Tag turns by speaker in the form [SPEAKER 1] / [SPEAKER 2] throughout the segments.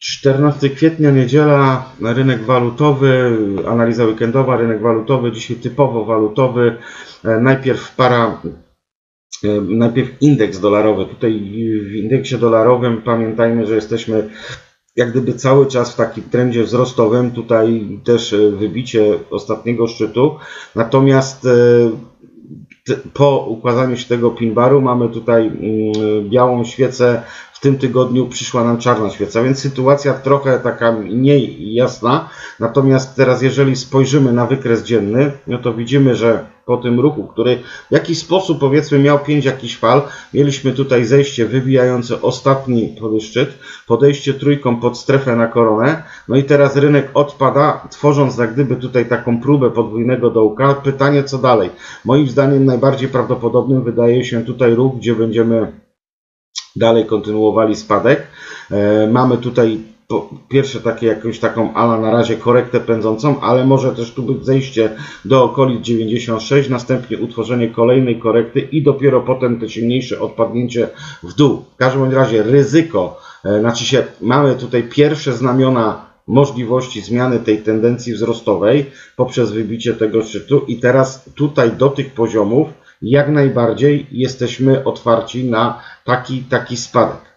[SPEAKER 1] 14 kwietnia, niedziela, rynek walutowy, analiza weekendowa, rynek walutowy, dzisiaj typowo walutowy. E, najpierw para, e, najpierw indeks dolarowy. Tutaj w indeksie dolarowym pamiętajmy, że jesteśmy jak gdyby cały czas w takim trendzie wzrostowym. Tutaj też e, wybicie ostatniego szczytu. Natomiast po układaniu się tego pin baru mamy tutaj mm, białą świecę w tym tygodniu przyszła nam czarna świeca, więc sytuacja trochę taka mniej jasna. Natomiast teraz, jeżeli spojrzymy na wykres dzienny, no to widzimy, że po tym ruchu, który w jakiś sposób powiedzmy miał pięć jakichś fal, mieliśmy tutaj zejście wybijające ostatni szczyt, podejście trójką pod strefę na koronę, no i teraz rynek odpada, tworząc jak gdyby tutaj taką próbę podwójnego dołka. Pytanie co dalej? Moim zdaniem najbardziej prawdopodobnym wydaje się tutaj ruch, gdzie będziemy dalej kontynuowali spadek. E, mamy tutaj pierwsze takie jakąś taką ala na razie korektę pędzącą, ale może też tu być zejście do okolic 96, następnie utworzenie kolejnej korekty i dopiero potem to silniejsze odpadnięcie w dół. W każdym razie ryzyko, e, znaczy się mamy tutaj pierwsze znamiona możliwości zmiany tej tendencji wzrostowej poprzez wybicie tego szczytu i teraz tutaj do tych poziomów jak najbardziej jesteśmy otwarci na taki, taki spadek.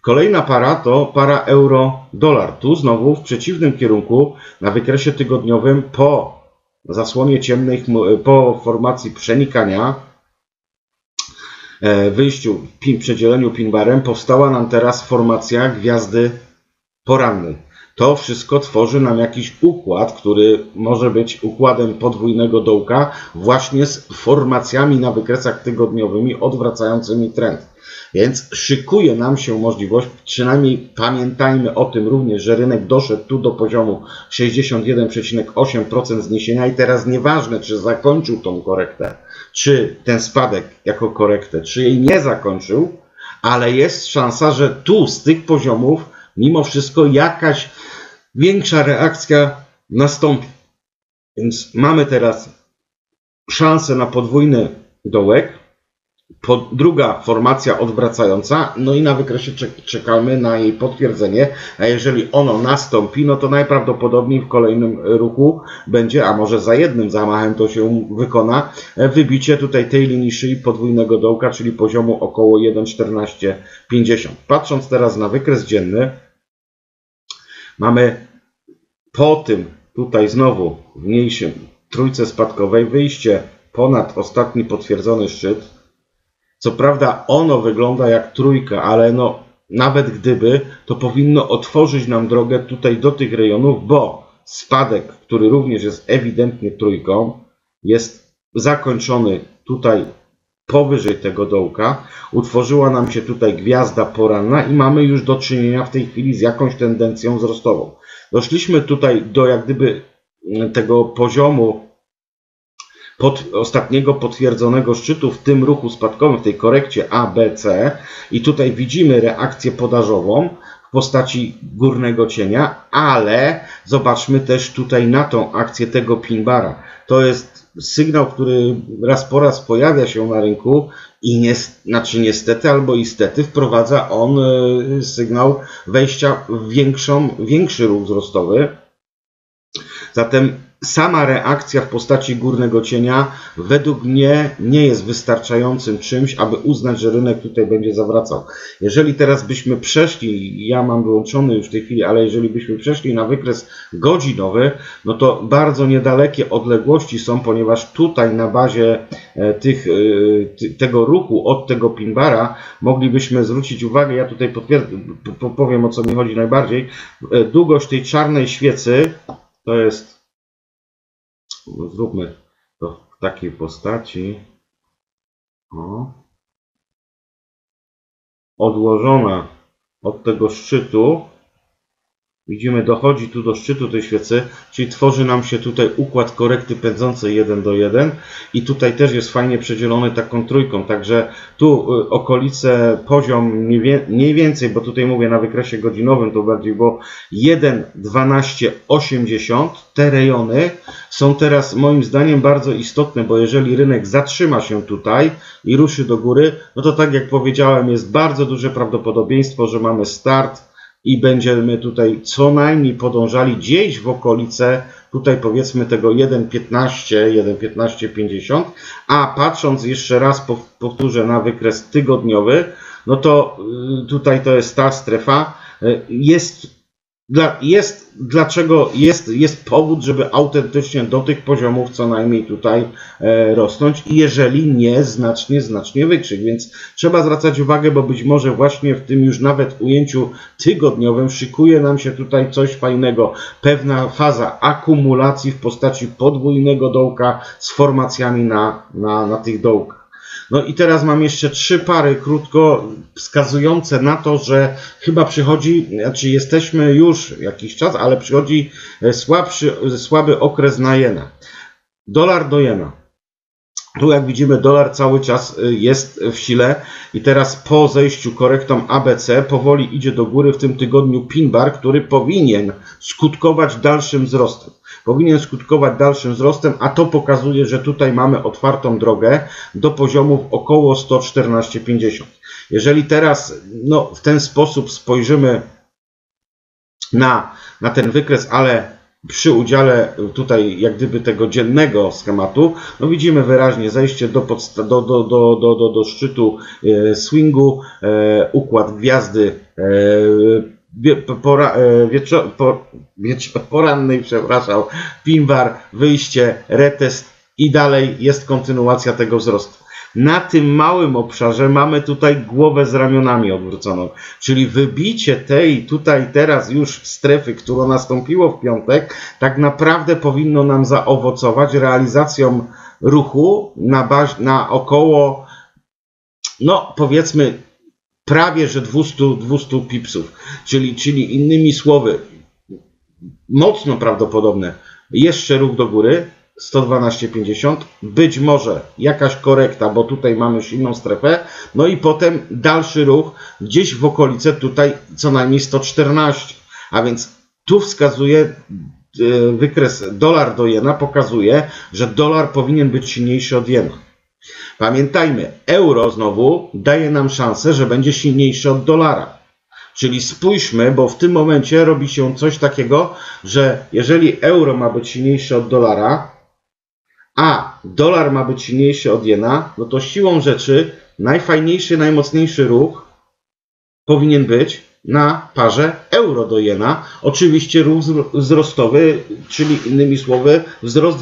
[SPEAKER 1] Kolejna para to para euro-dolar. Tu znowu w przeciwnym kierunku na wykresie tygodniowym po zasłonie ciemnej, po formacji przenikania, e, wyjściu, pin, przedzieleniu pinbarem powstała nam teraz formacja gwiazdy porannej. To wszystko tworzy nam jakiś układ, który może być układem podwójnego dołka właśnie z formacjami na wykresach tygodniowymi odwracającymi trend. Więc szykuje nam się możliwość, przynajmniej pamiętajmy o tym również, że rynek doszedł tu do poziomu 61,8% zniesienia i teraz nieważne, czy zakończył tą korektę, czy ten spadek jako korektę, czy jej nie zakończył, ale jest szansa, że tu z tych poziomów mimo wszystko jakaś większa reakcja nastąpi. Więc mamy teraz szansę na podwójny dołek, druga formacja odwracająca, no i na wykresie czekamy na jej potwierdzenie, a jeżeli ono nastąpi, no to najprawdopodobniej w kolejnym ruchu będzie, a może za jednym zamachem to się wykona, wybicie tutaj tej linii szyi podwójnego dołka, czyli poziomu około 1,1450. Patrząc teraz na wykres dzienny, mamy po tym tutaj znowu w mniejszym trójce spadkowej wyjście ponad ostatni potwierdzony szczyt, co prawda ono wygląda jak trójka, ale no nawet gdyby, to powinno otworzyć nam drogę tutaj do tych rejonów, bo spadek, który również jest ewidentnie trójką, jest zakończony tutaj powyżej tego dołka. Utworzyła nam się tutaj gwiazda poranna i mamy już do czynienia w tej chwili z jakąś tendencją wzrostową. Doszliśmy tutaj do jak gdyby tego poziomu pod ostatniego potwierdzonego szczytu w tym ruchu spadkowym, w tej korekcie ABC i tutaj widzimy reakcję podażową w postaci górnego cienia, ale zobaczmy też tutaj na tą akcję tego pinbara. To jest sygnał, który raz po raz pojawia się na rynku i nie, znaczy niestety albo istety wprowadza on e, sygnał wejścia w większą, większy ruch wzrostowy. Zatem sama reakcja w postaci górnego cienia według mnie nie jest wystarczającym czymś, aby uznać, że rynek tutaj będzie zawracał. Jeżeli teraz byśmy przeszli, ja mam wyłączony już w tej chwili, ale jeżeli byśmy przeszli na wykres godzinowy, no to bardzo niedalekie odległości są, ponieważ tutaj na bazie e, tych, e, tego ruchu od tego pinbara moglibyśmy zwrócić uwagę, ja tutaj powiem o co mi chodzi najbardziej, e, długość tej czarnej świecy to jest zróbmy to w takiej postaci. O. Odłożona od tego szczytu Widzimy, dochodzi tu do szczytu tej świecy, czyli tworzy nam się tutaj układ korekty pędzącej 1 do 1 i tutaj też jest fajnie przedzielony taką trójką, także tu y, okolice, poziom mniej więcej, bo tutaj mówię na wykresie godzinowym to bardziej, bo 1,1280 te rejony są teraz moim zdaniem bardzo istotne, bo jeżeli rynek zatrzyma się tutaj i ruszy do góry, no to tak jak powiedziałem jest bardzo duże prawdopodobieństwo, że mamy start i będziemy tutaj co najmniej podążali gdzieś w okolice tutaj powiedzmy tego 1.15, 1.15.50, a patrząc jeszcze raz powtórzę na wykres tygodniowy, no to y, tutaj to jest ta strefa, y, jest dla, jest, dlaczego jest, jest powód, żeby autentycznie do tych poziomów co najmniej tutaj e, rosnąć i jeżeli nie, znacznie, znacznie wykrzyk. Więc trzeba zwracać uwagę, bo być może właśnie w tym już nawet ujęciu tygodniowym szykuje nam się tutaj coś fajnego. Pewna faza akumulacji w postaci podwójnego dołka z formacjami na, na, na tych dołkach. No i teraz mam jeszcze trzy pary krótko wskazujące na to, że chyba przychodzi, znaczy jesteśmy już jakiś czas, ale przychodzi e, słabszy, słaby okres na jena. Dolar do jena. Tu jak widzimy dolar cały czas e, jest w sile i teraz po zejściu korektą ABC powoli idzie do góry w tym tygodniu pin bar, który powinien skutkować dalszym wzrostem powinien skutkować dalszym wzrostem, a to pokazuje, że tutaj mamy otwartą drogę do poziomów około 114,50. Jeżeli teraz no, w ten sposób spojrzymy na, na ten wykres, ale przy udziale tutaj jak gdyby tego dziennego schematu, no widzimy wyraźnie zejście do, do, do, do, do, do, do szczytu e, swingu, e, układ gwiazdy e, pora, e, wieczo, wieczo, porannej, przepraszam, pinbar, wyjście, retest i dalej jest kontynuacja tego wzrostu. Na tym małym obszarze mamy tutaj głowę z ramionami odwróconą, czyli wybicie tej tutaj teraz już strefy, która nastąpiło w piątek, tak naprawdę powinno nam zaowocować realizacją ruchu na, baż, na około, no powiedzmy prawie że 200, 200 pipsów, czyli, czyli innymi słowy, mocno prawdopodobne, jeszcze ruch do góry, 112,50, być może jakaś korekta, bo tutaj mamy silną strefę, no i potem dalszy ruch gdzieś w okolice tutaj co najmniej 114, a więc tu wskazuje e, wykres dolar do jena, pokazuje, że dolar powinien być silniejszy od jena. Pamiętajmy, euro znowu daje nam szansę, że będzie silniejszy od dolara. Czyli spójrzmy, bo w tym momencie robi się coś takiego, że jeżeli euro ma być silniejszy od dolara, a dolar ma być silniejszy od jena, no to siłą rzeczy najfajniejszy, najmocniejszy ruch powinien być na parze euro do jena. Oczywiście ruch wzrostowy, czyli innymi słowy wzrost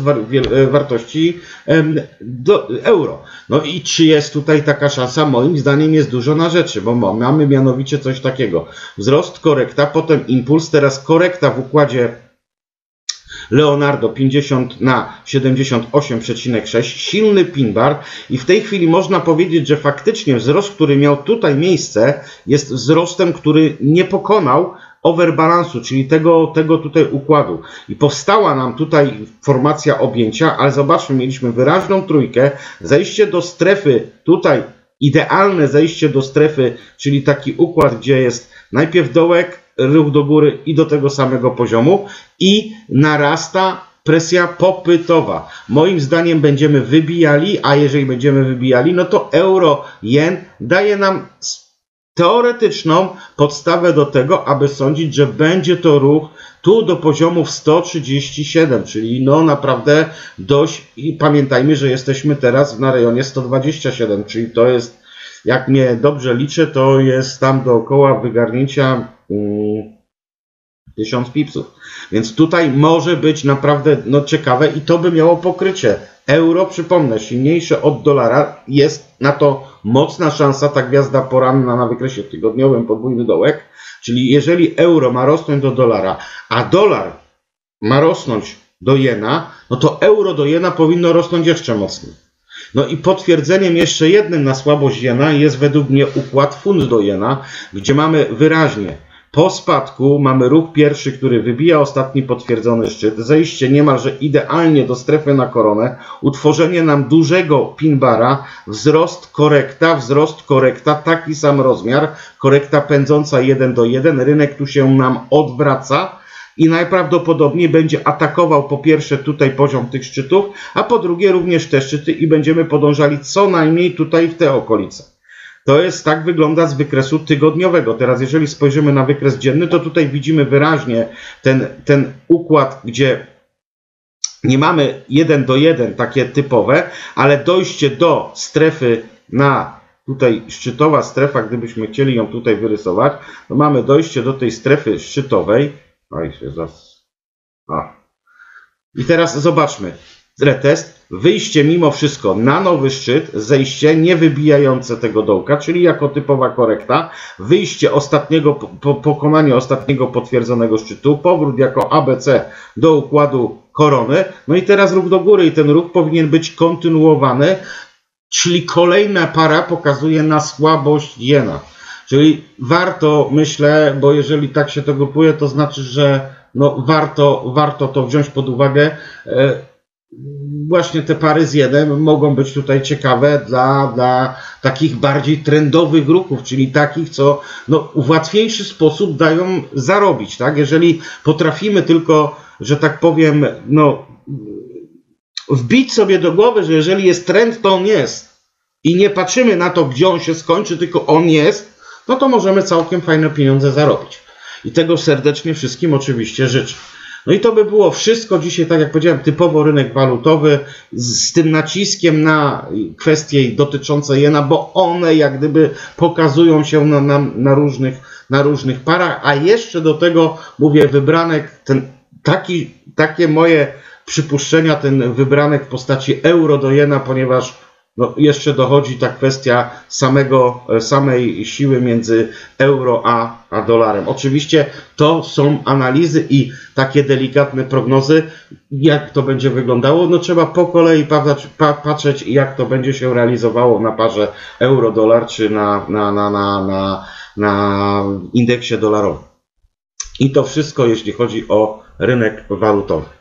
[SPEAKER 1] e, wartości do euro. No i czy jest tutaj taka szansa? Moim zdaniem jest dużo na rzeczy, bo mamy mianowicie coś takiego. Wzrost, korekta, potem impuls, teraz korekta w układzie Leonardo 50 na 78,6, silny pin bar i w tej chwili można powiedzieć, że faktycznie wzrost, który miał tutaj miejsce jest wzrostem, który nie pokonał overbalansu, czyli tego, tego tutaj układu. I powstała nam tutaj formacja objęcia, ale zobaczmy, mieliśmy wyraźną trójkę, zejście do strefy tutaj idealne zejście do strefy, czyli taki układ, gdzie jest najpierw dołek, ruch do góry i do tego samego poziomu i narasta presja popytowa. Moim zdaniem będziemy wybijali, a jeżeli będziemy wybijali, no to euro, jen daje nam teoretyczną podstawę do tego, aby sądzić, że będzie to ruch tu do poziomów 137, czyli no naprawdę dość i pamiętajmy, że jesteśmy teraz na rejonie 127, czyli to jest, jak mnie dobrze liczę, to jest tam dookoła wygarnięcia 1000 mm, pipsów. Więc tutaj może być naprawdę no, ciekawe i to by miało pokrycie. Euro, przypomnę, silniejsze od dolara, jest na to mocna szansa, ta gwiazda poranna na wykresie tygodniowym, podwójny dołek, czyli jeżeli euro ma rosnąć do dolara, a dolar ma rosnąć do jena, no to euro do jena powinno rosnąć jeszcze mocniej. No i potwierdzeniem jeszcze jednym na słabość jena jest według mnie układ fund do jena, gdzie mamy wyraźnie po spadku mamy ruch pierwszy, który wybija ostatni potwierdzony szczyt, zejście niemalże idealnie do strefy na koronę, utworzenie nam dużego pinbara, wzrost korekta, wzrost korekta, taki sam rozmiar, korekta pędząca 1 do 1, rynek tu się nam odwraca i najprawdopodobniej będzie atakował po pierwsze tutaj poziom tych szczytów, a po drugie również te szczyty i będziemy podążali co najmniej tutaj w te okolice. To jest tak wygląda z wykresu tygodniowego. Teraz, jeżeli spojrzymy na wykres dzienny, to tutaj widzimy wyraźnie ten, ten układ, gdzie nie mamy 1 do 1 takie typowe, ale dojście do strefy na tutaj szczytowa strefa, gdybyśmy chcieli ją tutaj wyrysować, to mamy dojście do tej strefy szczytowej. Oj, się zas... A. I teraz zobaczmy. Retest, wyjście mimo wszystko na nowy szczyt, zejście nie wybijające tego dołka, czyli jako typowa korekta, wyjście ostatniego, po, pokonanie ostatniego potwierdzonego szczytu, powrót jako ABC do układu korony, no i teraz ruch do góry i ten ruch powinien być kontynuowany, czyli kolejna para pokazuje na słabość jena. Czyli warto, myślę, bo jeżeli tak się to grupuje, to znaczy, że no warto, warto to wziąć pod uwagę. Właśnie te pary z jedem mogą być tutaj ciekawe dla, dla takich bardziej trendowych ruchów, czyli takich, co no, w łatwiejszy sposób dają zarobić. Tak? Jeżeli potrafimy tylko, że tak powiem, no, wbić sobie do głowy, że jeżeli jest trend, to on jest i nie patrzymy na to, gdzie on się skończy, tylko on jest, no to możemy całkiem fajne pieniądze zarobić. I tego serdecznie wszystkim oczywiście życzę. No i to by było wszystko dzisiaj, tak jak powiedziałem, typowo rynek walutowy z, z tym naciskiem na kwestie dotyczące jena, bo one jak gdyby pokazują się na, na, na, różnych, na różnych parach, a jeszcze do tego mówię wybranek, ten taki, takie moje przypuszczenia, ten wybranek w postaci euro do jena, ponieważ no, jeszcze dochodzi ta kwestia samego, samej siły między euro a, a dolarem. Oczywiście to są analizy i takie delikatne prognozy, jak to będzie wyglądało. No trzeba po kolei patrzeć, jak to będzie się realizowało na parze euro-dolar czy na, na, na, na, na, na indeksie dolarowym. I to wszystko, jeśli chodzi o rynek walutowy.